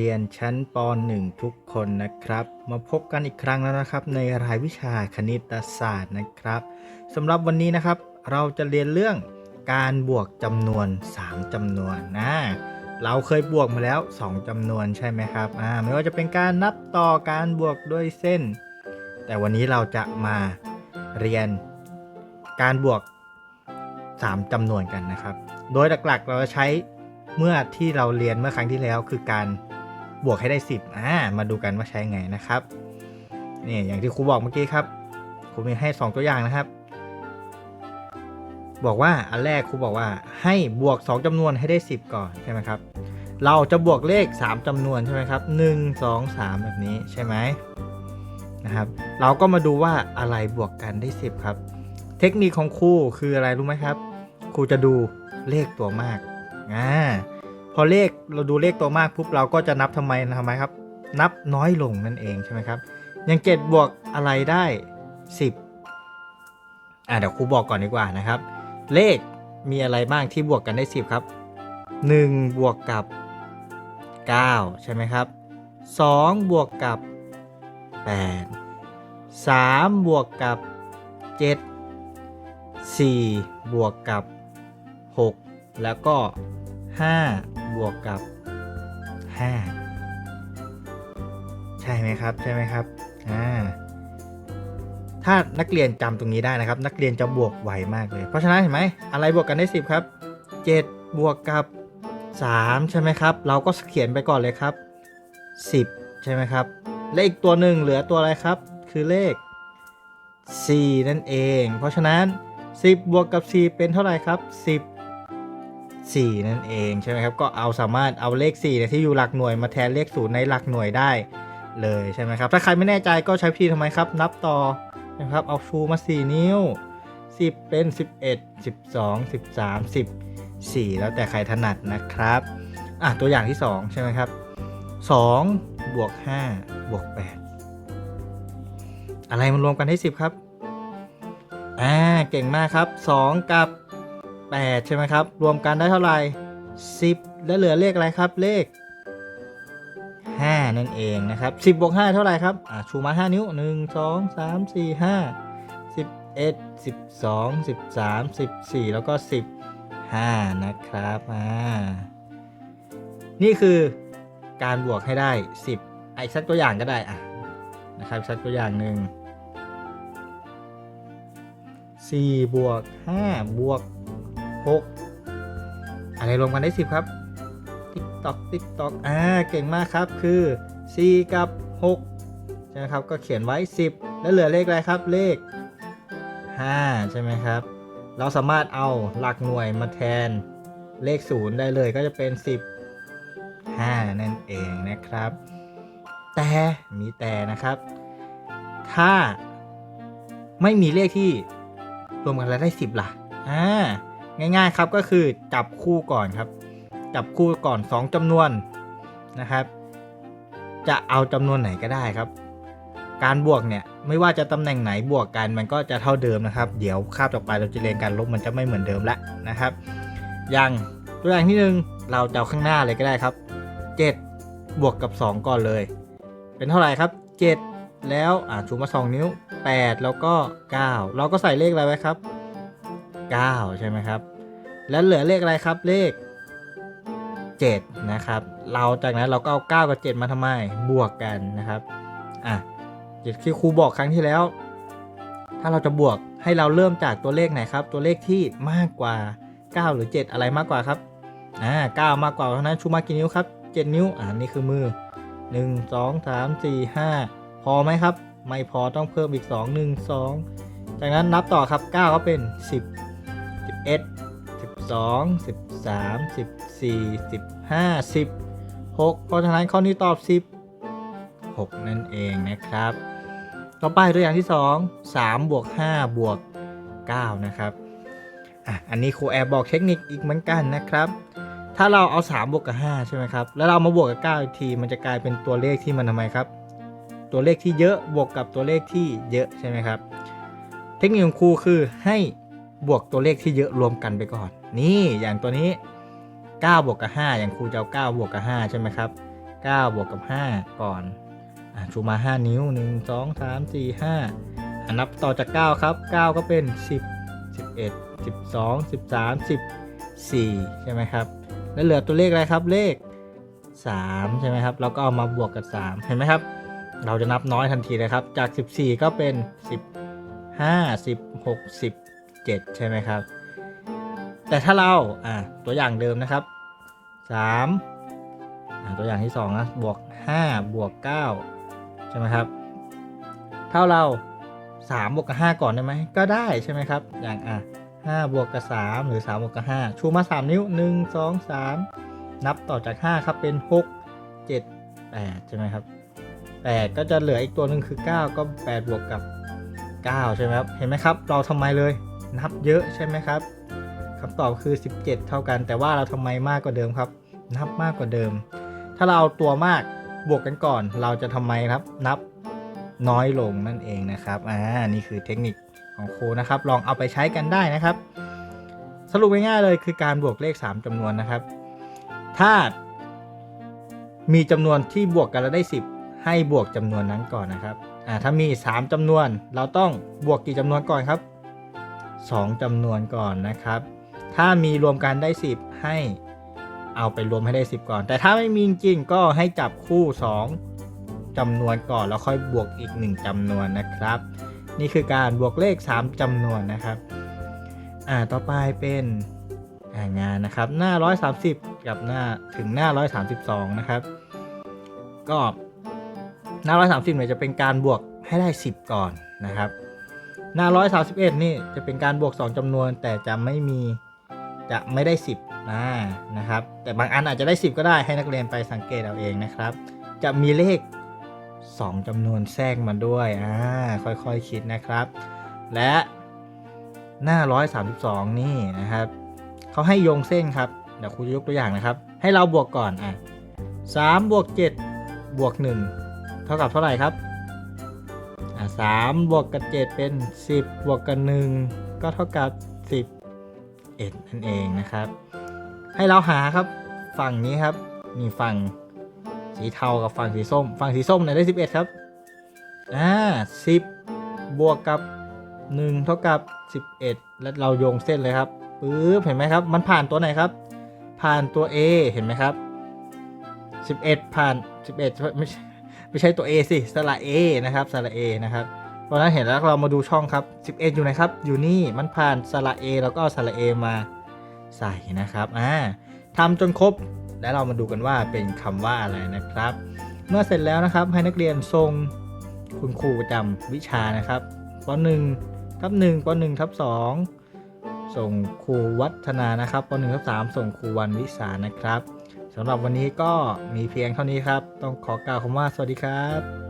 เรียนชั้นป .1 ทุกคนนะครับ มาพบกันอีกครั้งแล้วนะครับ ในรายวิชาคณิตศาสตร์นะครับสำหรับวันนี้นะครับ เราจะเรียนเรื่องการบวกจำนวน 3จำนวนนะเราเคยบวกมาแล้ว 2จำนวนใช่ไหมครับอ่าไม่ว่าจะเป็นการนับต่อการบวกด้วยเส้น แต่วันนี้เราจะมาเรียนการบวก 3จำนวนกันนะครับ โดยหลักๆเราจะใช้เมื่อที่เราเรียนเมื่อครั้งที่แล้วคือการ บวกให้ได้ 10อ่ามาดูกันว่าใช้ไงนะครับนี่อย่างที่ครูบอกเมื่อกี้ครับครูมีให้ 2 ตัวอย่างนะครับ บอกว่าอันแรกครูบอกว่าให้บวก 2จำนวนให้ได้ 10 ก่อนใช่ไหมครับ เราจะบวกเลข 3จำนวนใช่ไหมครับ 1 2 3 แบบนี้ใช่ไหมนะครับ เราก็มาดูว่าอะไรบวกกันได้ 10 ครับ เทคนิคของครูคืออะไรรู้ไหมครับครูจะดูเลขตัวมากอ่า พอเลขเราดูเลขตัวมากปุ๊บเราก็จะนับทำไมทำไมครับ นับน้อยลงนั่นเองใช่ไหมครับอย่างเจ็ดบวกอะไรได้ 10อ่าเดี๋ยวครูบอกก่อนดีกว่านะครับ เลขมีอะไรบ้างที่บวกกันได้ 10 ครับ 1 บวกกับ 9 ใช่ไหมครับ 2 บวกกับ 8 3 บวกกับ 7 4 บวกกับ 6 แล้วก็ 5 บวกกับ 5 ใช่ไหมครับ ใช่ไหมครับอ่าถ้านักเรียนจำตรงนี้ได้นะครับ นักเรียนจะบวกไวมากเลย เพราะฉะนั้นเห็นไหมอะไรบวกกันได้ 10 ครับ 7 บวกกับ 3 ใช่ไหมครับ เราก็เขียนไปก่อนเลยครับ 10 ใช่ไหมครับ และอีกตัวหนึ่งเหลือตัวอะไรครับ คือเลข 4 นั่นเอง เพราะฉะนั้น 10 บวกกับ 4 เป็นเท่าไหร่ครับ 10 4 นั่นเองใช่ไหมครับ ก็เอาสามารถเอาเลข4เนี่ยที่อยู่หลักหน่วยมาแทนเลข0ในหลักหน่วยได้เลยใช่ไหมครับ ถ้าใครไม่แน่ใจก็ใช้วิธีทำไมครับ นับต่อนะครับ เอาชูมา 4 นิ้ว 10 เป็น 11 12 13 14 แล้วแต่ใครถนัดนะครับ อะตัวอย่างที่ 2 ใช่ไหมครับ 2 บวก 5 บวก 8 อะไรมันรวมกันได้10 ครับ อ่า เก่งมากครับ 2 กับ 8 ใช่ไหมครับ รวมกันได้เท่าไหร่ 10 แล้วเหลือเลขอะไรครับ เลข 5 นั่นเองนะครับ 10บวก5เท่าไหร่ครับอ่าชูมา 5 นิ้ว 1 2 3 4 5 11 12 13 14 แล้วก็ 15 นะครับอ่านี่คือการบวกให้ได้ 10อีกสักตัวอย่างก็ได้อะนะครับสักตัวอย่างหนึ่ง4บวก5บวก 6 อะไรรวมกันได้ 10 ครับ ติ๊กตอกติ๊กตอกอ่าเก่งมากครับคือ 4 กับ6ใช่ไหมครับก็เขียนไว้ 10 แล้วเหลือเลขอะไรครับเลข 5 ใช่ไหมครับ เราสามารถเอาหลักหน่วยมาแทนเลข 0 ได้เลยก็จะเป็น 10 5 นั่นเองนะครับ แต่มีแต่นะครับ ถ้าไม่มีเลขที่รวมกันแล้วได้ 10ล่ะ อ่า ง่ายๆครับก็คือจับคู่ก่อนครับ จับคู่ก่อน 2จำนวนนะครับ จะเอาจำนวนไหนก็ได้ครับ การบวกเนี่ยไม่ว่าจะตำแหน่งไหนบวกกันมันก็จะเท่าเดิมนะครับ เดี๋ยวคาบต่อไปเราจะเรียนการลบมันจะไม่เหมือนเดิมแล้วนะครับ อย่างตัวอย่างที่หนึ่งเราจะเอาข้างหน้าเลยก็ได้ครับ 7 บวกกับ 2 ก่อนเลย เป็นเท่าไหร่ครับ 7 แล้วอ่าชูมา 2 นิ้ว 8 แล้วก็ 9 เราก็ใส่เลขอะไรไว้ครับ 9 ใช่ไหมครับ แล้วเหลือเลขอะไรครับเลข 7 นะครับ เราจากนั้นเราก็เอา 9 กับ 7 มาทำไมบวกกันนะครับอะที่ครูบอกครั้งที่แล้ว ถ้าเราจะบวกให้เราเริ่มจากตัวเลขไหนครับ ตัวเลขที่มากกว่า 9 หรือ 7 อะไรมากกว่าครับอ่า9มากกว่าเพราะนั้นชูมากี่นิ้วครับ 7 นิ้วอ่านี่คือมือ 1 2 3 4 5 พอไหมครับ ไม่พอต้องเพิ่มอีก 2 1 2จากนั้นนับต่อครับ 9 ก็เป็น 10 11 12 13 14 15 16เพราะฉะนั้นข้อนี้ตอบ10 6นั่นเองนะครับ ต่อไปตัวอย่างที่2 3บวก5บวก9นะครับอะอันนี้ครูแอบบอกเทคนิคอีกเหมือนกันนะครับ ถ้าเราเอา3บวกกับ5ใช่ไหมครับ แล้วเรามาบวกกับ9อีกที มันจะกลายเป็นตัวเลขที่มันทำไมครับ ตัวเลขที่เยอะบวกกับตัวเลขที่เยอะใช่ไหมครับ เทคนิคของครูคือให้ บวกตัวเลขที่เยอะรวมกันไปก่อน นี่อย่างตัวนี้ 9 บวกกับ 5 อย่างครูจะเอา9บวกกับ 5 ใช่ไหมครับ 9 บวกกับ 5 ก่อนอชูมา 5 นิ้ว 1 2 3 4 5อะนับต่อจาก 9 ครับ 9 ก็เป็น 10 11 12 13 14 ใช่ไหมครับ แล้วเหลือตัวเลขอะไรครับเลข 3 ใช่ไหมครับ เราก็เอามาบวกกับ 3 เห็นไหมครับ เราจะนับน้อยทันทีเลยครับ จาก 14 ก็เป็น15 16 7 ใช่ไหมครับ แต่ถ้าเราอ่าตัวอย่างเดิมนะครับ3าตัวอย่างที่2นะบวก 5 บวก 9 ใช่ไหมครับ เท่าเรา 3 บวกกับ 5 ก่อนได้ไหม ก็ได้ใช่ไหมครับ อย่างอะ5บวกกับ 3 หรือ 3 บวกกับ 5 ชูมา 3 นิ้ว 1 2 3 นับต่อจาก 5 ครับเป็น 6 7 8 ใช่ไหมครับ 8 ก็จะเหลืออีกตัวหนึ่งคือ 9 ก็ 8 บวกกับ 9 ใช่ไหมครับ เห็นไหมครับ เราทำไมเลย นับเยอะใช่ไหมครับคำตอบคือ 17 เท่ากัน แต่ว่าเราทำไมมากกว่าเดิมครับ นับมากกว่าเดิม ถ้าเราเอาตัวมากบวกกันก่อน เราจะทำไมครับ นับน้อยลงนั่นเองนะครับอ่านี่คือเทคนิคของครูนะครับ ลองเอาไปใช้กันได้นะครับ สรุปง่ายๆเลยคือการบวกเลข 3จำนวนนะครับ ถ้า มีจำนวนที่บวกกันแล้วได้ 10 ให้บวกจำนวนนั้นก่อนนะครับอ่าถ้ามี 3จำนวน เราต้องบวกกี่จำนวนก่อนครับ 2จำนวนก่อนนะครับ ถ้ามีรวมกันได้ 10 ให้เอาไปรวมให้ได้ 10 ก่อน แต่ถ้าไม่มีจริงก็ให้จับคู่ 2จำนวนก่อนแล้วค่อยบวกอีก 1จำนวนนะครับ นี่คือการบวกเลข 3จำนวนนะครับอ่าต่อไปเป็นางานนะครับหน้า 130 กับหน้าถึงหน้า 132 นะครับ ก็หน้า 130เนี่ยจะเป็นการบวกให้ได้ 10 ก่อนนะครับ หน้า 131 นี่จะเป็นการบวก 2จำนวน แต่จะไม่มีจะไม่ได้ 10นะนะครับ แต่บางอันอาจจะได้ 10 ก็ได้ให้นักเรียนไปสังเกตเอาเองนะครับ จะมีเลข 2จำนวนแทรกมาด้วยอ่าค่อยๆคคิดนะครับ และหน้า 132 นี่นะครับเขาให้โยงเส้นครับเดี๋ยวครูจะยกตัวอย่างนะครับ ให้เราบวกก่อนอะ3บวก7บวก1เท่ากับเท่าไหร่ครับ อ่า3บวกกับ7เป็น10บวกกับ1ก็เท่ากับ10 1นั่นเองนะครับ ให้เราหาครับฝั่งนี้ครับนี่ฝั่งสีเทากับฝั่งสีส้ม ฝั่งสีส้มเนี่ยได้11ครับอ่า10บวกกับ1เท่ากับ11แล้วเราโยงเส้นเลยครับปึ๊บเห็นไหมครับ มันผ่านตัวไหนครับ ผ่านตัว A เห็นไหมครับ11ผ่าน11ไม่ใช่ ไม่ใช่ตัว A สิสระ A นะครับสระ A นะครับเพราะนั้นเห็นแล้วเรามาดูช่องครับ 11 อยู่ไหนครับ อยู่นี่มันผ่านสระ A แล้วก็สระ A มาใส่นะครับอ่าทำจนครบ แล้วเรามาดูกันว่าเป็นคำว่าอะไรนะครับ เมื่อเสร็จแล้วนะครับให้นักเรียนส่งคุณครูประจำวิชานะครับป .1 ทับ1ป .1 ทับ2ส่งครูวัฒนานะครับป .1 ทับ3ส่งครูวันวิสานะครับ สำหรับวันนี้ก็มีเพียงเท่านี้ครับ ต้องขอกล่าวคำว่าสวัสดีครับ